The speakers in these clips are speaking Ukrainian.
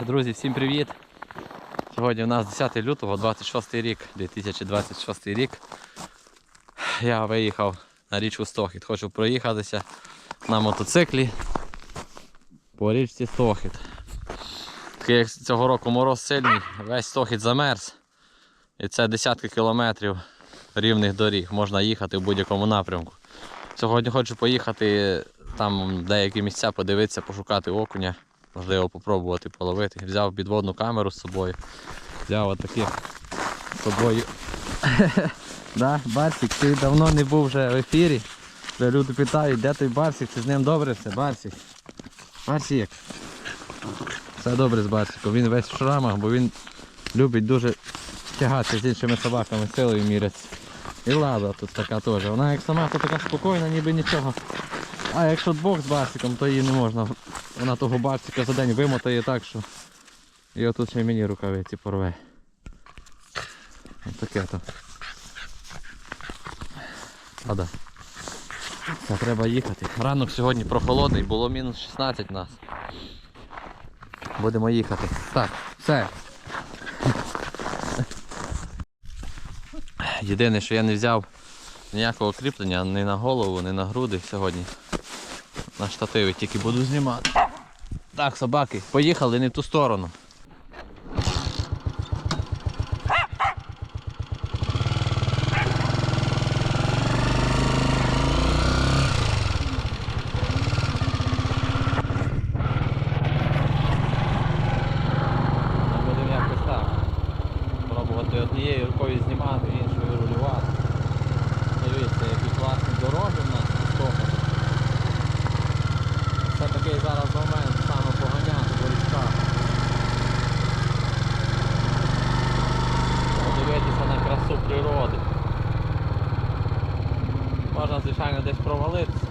Друзі, всім привіт! Сьогодні у нас 10 лютого, 26 рік, 2026 рік. Я виїхав на річку Стохід. Хочу проїхатися на мотоциклі по річці Стохід. Як цього року мороз сильний, весь Стохід замерз. І це десятки кілометрів рівних доріг. Можна їхати в будь-якому напрямку. Сьогодні хочу поїхати там деякі місця, подивитися, пошукати окуня. Можливо, попробувати половити. Взяв підводну камеру з собою. Взяв отаких з собою. да, Барсик, ти давно не був вже в ефірі. Вже люди питають, де той Барсик, чи з ним добре все, Барсик. Барсик. Все добре з Барсиком. Він весь в шрамах, бо він любить дуже тягатися з іншими собаками, силою міряться. І лада тут така теж. Вона як сама то така спокійна, ніби нічого. А якщо двох з барсиком, то її не можна. Вона того барсика за день вимотає так, що і отут ще мені рукавиці порве. Ось таке то. Лада. Це треба їхати. Ранок сьогодні прохолодний, було мінус 16 нас. Будемо їхати. Так, все. Єдине, що я не взяв ніякого кріплення ні на голову, ні на груди сьогодні. На штативі тільки буду знімати. Так, собаки, поїхали не в ту сторону. Будемо якось так. Пробувати однією рукою знімати, іншою рулювати. Дивіться, які класні дороги в нас на стопах. Це такий зараз момент саме поганяти по річках. Подивитися на красу природи. Можна, звичайно, десь провалитися,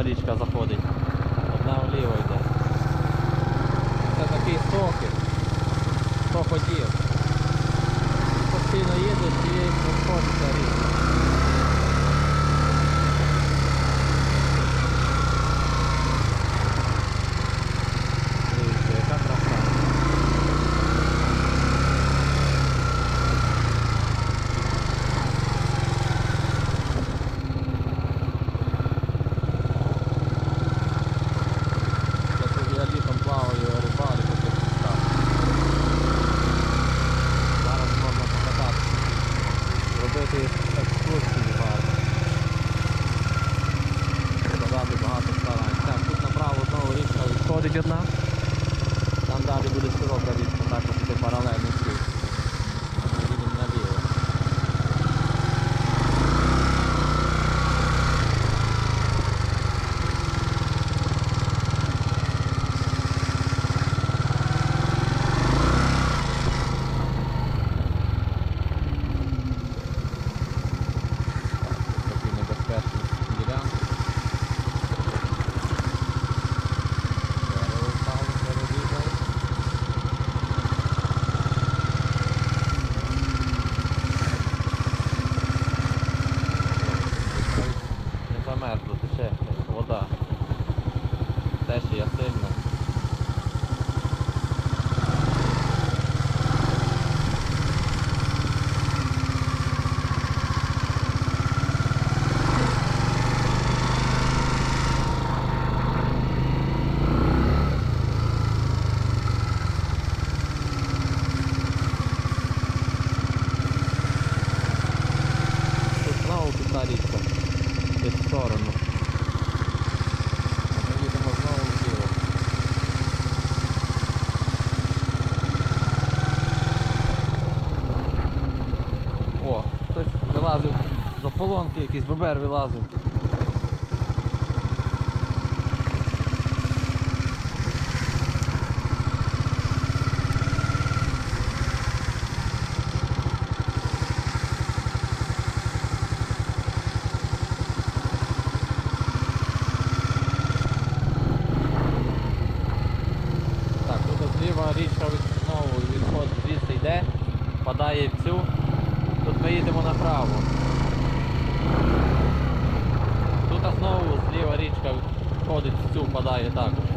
Eucarísticas з ополонки, якийсь бобер вилазив. Так, тут зліва річка від- знову відход звідси йде, впадає в цю. Тут ми їдемо направо. Тут знову зліва річка входить цю, впадає також.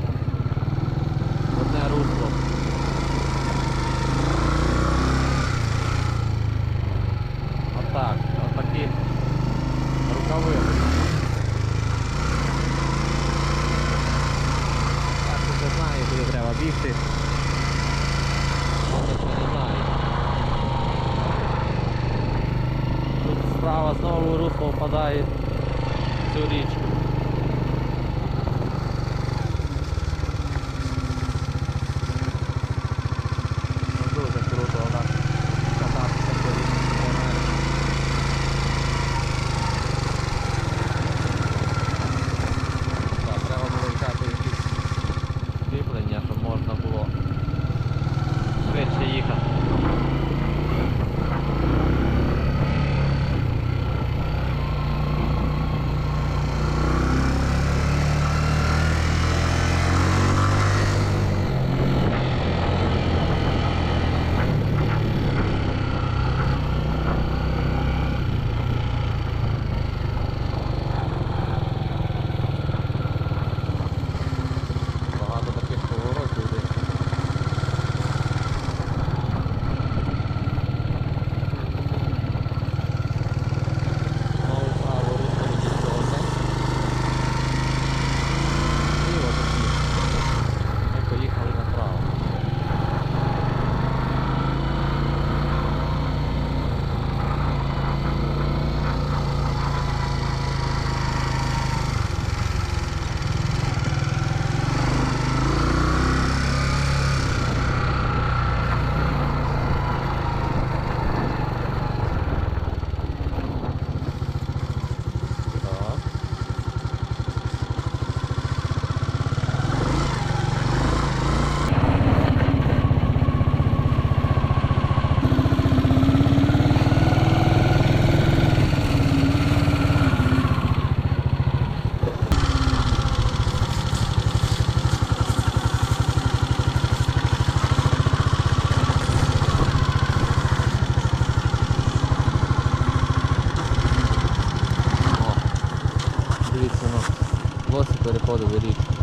Переходили річку.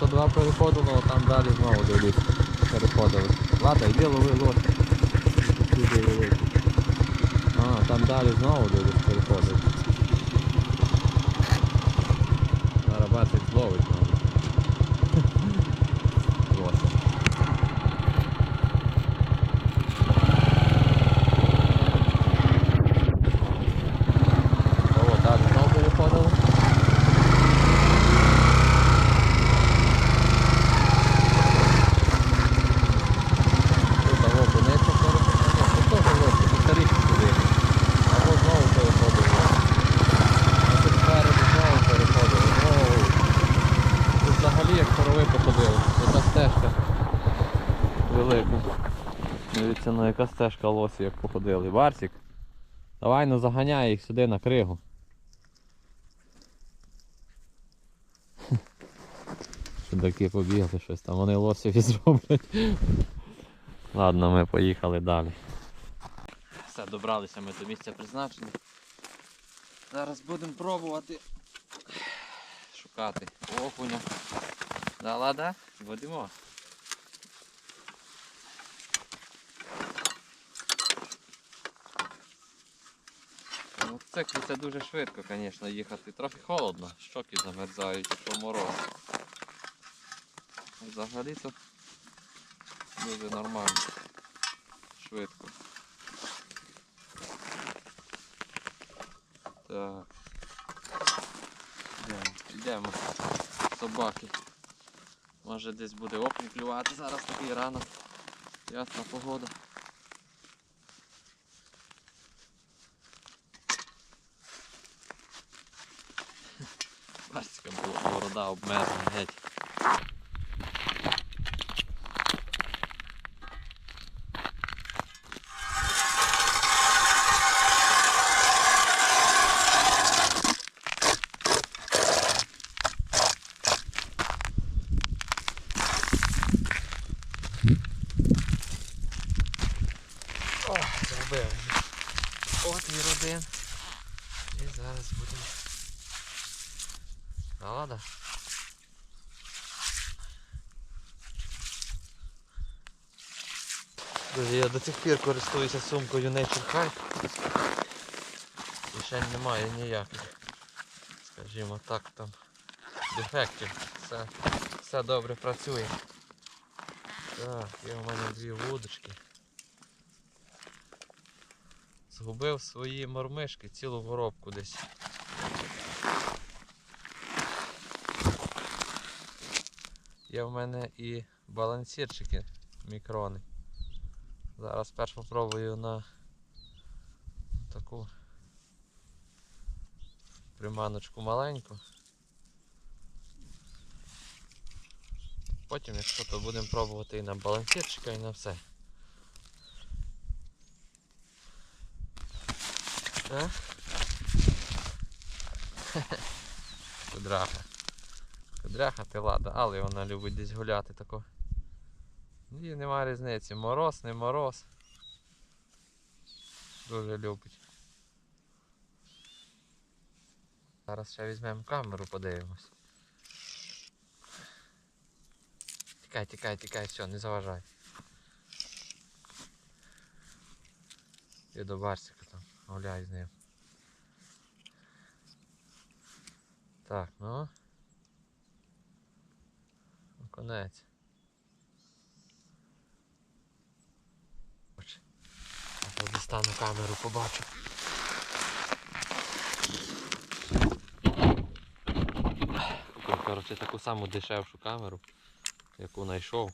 Тут два переходили, а там далі знову дивлюсь. Переходили. Ладно, йди лови лоси. А, там далі знову дивлюсь переходили. Зараз бачить зловить знову. Лоси. О, далі знову переходили. Тут того конечко переходили. Тут теж лоси, тут старі сюди. Або знову переходили. А тут спереду знову переходили. Оу. Тут взагалі як корови походили. Яка стежка велика. Дивіться, ну яка стежка лосі як походили. Барсик. Давай ну заганяй їх сюди на кригу. Чудаки побігли щось там, вони лосів і зроблять. Ладно, ми поїхали далі. Все, добралися ми до місця призначення. Зараз будемо пробувати шукати окуня. Да, лада, водимо. Ну, це, це дуже швидко, звісно, їхати. Трохи холодно, щоки замерзають, якщо мороз. Взагалі то дуже нормально. Швидко. Так. Йдемо, йдемо. Собаки. Може десь буде окунь клювати. Зараз такий ранок. Ясна погода. Бачите, борода обмерзла геть. О, зробив. Отвір один. І зараз будемо. Ладно. Друзі, я до цих пір користуюся сумкою Nature High. І ще немає ніяких, скажімо так, там дефектів. Все, все добре працює. Так, є у мене дві вудочки. Згубив свої мормишки, цілу воробку десь. Є в мене і балансірчики мікрони. Зараз перш попробую на таку приманочку маленьку. Потім, якщо то будемо пробувати і на балансірчика, і на все. Кудраха. Кудряха ти лада, але вона любить десь гуляти тако. Їй немає різниці. Мороз, не мороз. Дуже любить. Зараз ще візьмемо камеру, подивимось. Тікай, тікай, тікай, все, не заважай. Я до Барсика там гуляй з ним. Так. Ну, Конець. Хоч. Я дістану камеру, побачу. Купив, коротше, таку саму дешевшу камеру, яку знайшов.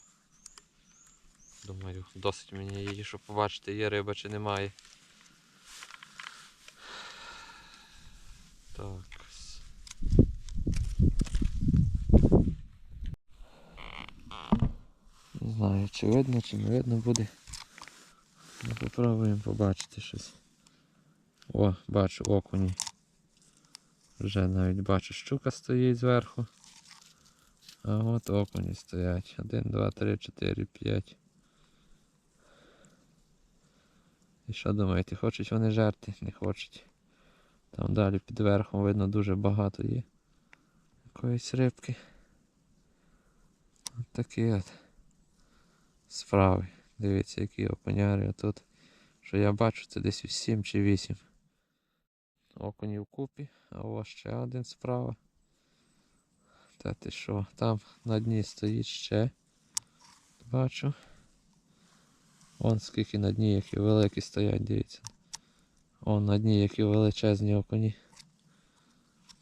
Думаю, досить мені її, щоб побачити, є риба чи немає. Так. Не знаю, чи видно, чи не видно буде. Ну, попробуємо побачити щось. О, бачу окуні. Вже навіть бачу, щука стоїть зверху. А от окуні стоять. Один, два, три, чотири, п'ять. І що думаєте, хочуть вони жерти? Не хочуть. Там далі під верхом видно дуже багато є. Якоїсь рибки. От такі от справи. Дивіться, які окуняри тут. Що я бачу, це десь 7 чи 8. Окуні в купі, а ось ще один справа. Та ти що, там на дні стоїть ще. Бачу. Вон скільки на дні, які великі стоять, дивіться. Вон на дні, які величезні окуні.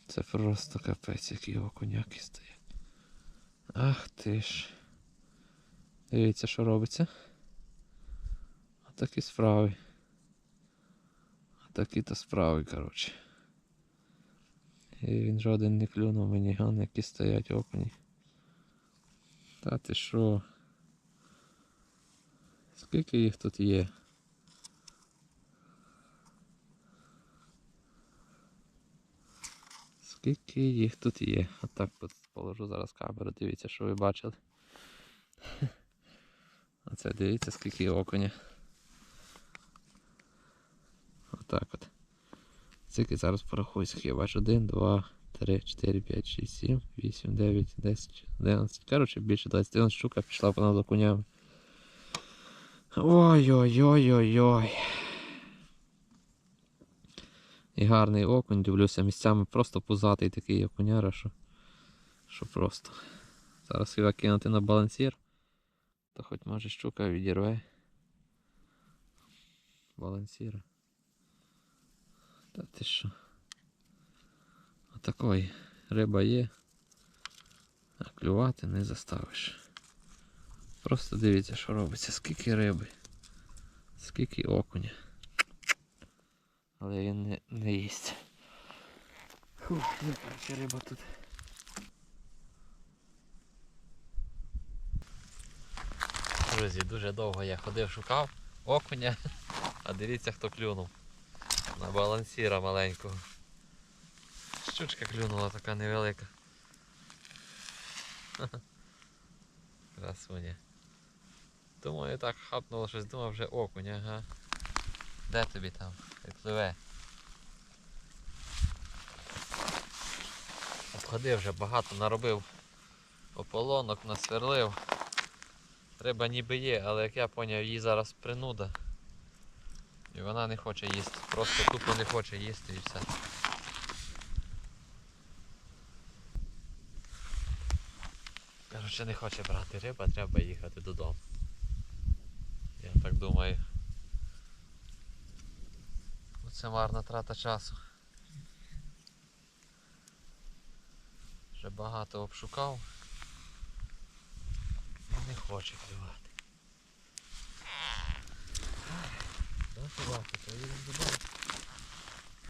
Це просто капець, які окуняки стоять. Ах ти ж. Дивіться, що робиться. Такі справи. Такі то справи, коротше. І він жоден не клюнув мені, ган, які стоять окуні. Та ти що? Скільки їх тут є? Скільки їх тут є? Отак от положу зараз камеру, дивіться, що ви бачили. Оце дивіться, скільки окуня. Отак от. Скільки зараз скільки я бачу. Один, два, 3, 4, 5, 6, 7, 8, 9, 10, 11. Коротше, більше 21 штука пішла по нас за. Ой-ой-ой-ой-ой. І гарний окунь, дивлюся, місцями просто пузатий такий окуняра, що, що просто. Зараз його кинути на балансір, то хоч може щука відірве. Балансіра. Та ти що? Отакої риба є. А клювати не заставиш. Просто дивіться, що робиться, скільки риби, скільки окуня. Але він не, не їсть. Фух, короче, риба тут. Друзі, дуже довго я ходив, шукав окуня, а дивіться хто клюнув. На балансіра маленького. Щучка клюнула така невелика. Красуня. Думаю, так хапнуло щось, думав вже окунь, ага. Де тобі там? Відпливе. Обходив вже багато, наробив ополонок, насверлив. Риба ніби є, але як я поняв, їй зараз принуда. І вона не хоче їсти. Просто тупо не хоче їсти і все. Короче, не хоче брати риба, треба їхати додому. Я так думаю. Оце марна трата часу. Вже багато обшукав. Не хоче клювати. Ну, побачите, їдемо додому.